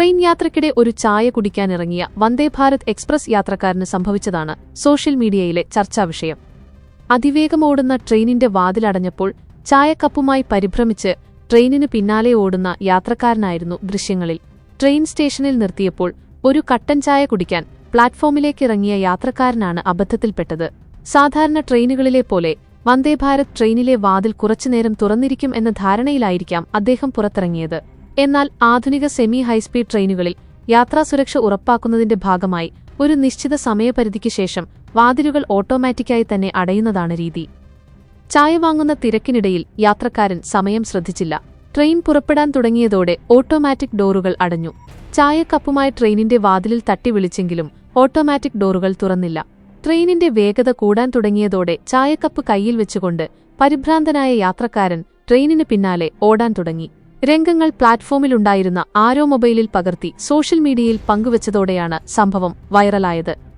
Train യാത്രയ്ക്കിടെ ഒരു ചായ കുടിക്കാനിറങ്ങിയ വന്ദേഭാരത് എക്സ്പ്രസ് യാത്രക്കാരന് സംഭവിച്ചതാണ് സോഷ്യൽ മീഡിയയിലെ ചർച്ചാ വിഷയം. അതിവേഗം ഓടുന്ന ട്രെയിനിന്റെ വാതിലടഞ്ഞപ്പോൾ ചായക്കപ്പുമായി പരിഭ്രമിച്ച് ട്രെയിനിന് പിന്നാലെ ഓടുന്ന യാത്രക്കാരനായിരുന്നു ദൃശ്യങ്ങളിൽ. ട്രെയിൻ സ്റ്റേഷനിൽ നിർത്തിയപ്പോൾ ഒരു കട്ടൻ ചായ കുടിക്കാൻ പ്ലാറ്റ്ഫോമിലേക്കിറങ്ങിയ യാത്രക്കാരനാണ് അബദ്ധത്തിൽപ്പെട്ടത്. സാധാരണ ട്രെയിനുകളിലെ പോലെ വന്ദേഭാരത് ട്രെയിനിലെ വാതിൽ കുറച്ചുനേരം തുറന്നിരിക്കും എന്ന ധാരണയിലായിരിക്കാം അദ്ദേഹം പുറത്തിറങ്ങിയത്. എന്നാൽ ആധുനിക സെമി ഹൈസ്പീഡ് ട്രെയിനുകളിൽ യാത്രാസുരക്ഷ ഉറപ്പാക്കുന്നതിന്റെ ഭാഗമായി ഒരു നിശ്ചിത സമയപരിധിക്ക് ശേഷം വാതിലുകൾ ഓട്ടോമാറ്റിക്കായി തന്നെ അടയുന്നതാണ് രീതി. ചായ വാങ്ങുന്ന തിരക്കിനിടയിൽ യാത്രക്കാരൻ സമയം ശ്രദ്ധിച്ചില്ല. ട്രെയിൻ പുറപ്പെടാൻ തുടങ്ങിയതോടെ ഓട്ടോമാറ്റിക് ഡോറുകൾ അടഞ്ഞു. ചായക്കപ്പുമായി ട്രെയിനിന്റെ വാതിലിൽ തട്ടി വിളിച്ചെങ്കിലും ഓട്ടോമാറ്റിക് ഡോറുകൾ തുറന്നില്ല. ട്രെയിനിന്റെ വേഗത കൂടാൻ തുടങ്ങിയതോടെ ചായക്കപ്പ് കയ്യിൽ വെച്ചുകൊണ്ട് പരിഭ്രാന്തനായ യാത്രക്കാരൻ ട്രെയിനിന് പിന്നാലെ ഓടാൻ തുടങ്ങി. രംഗങ്ങൾ പ്ലാറ്റ്ഫോമിലുണ്ടായിരുന്ന ആരോ മൊബൈലിൽ പകർത്തി സോഷ്യൽ മീഡിയയിൽ പങ്കുവച്ചതോടെയാണ് സംഭവം വൈറലായത്.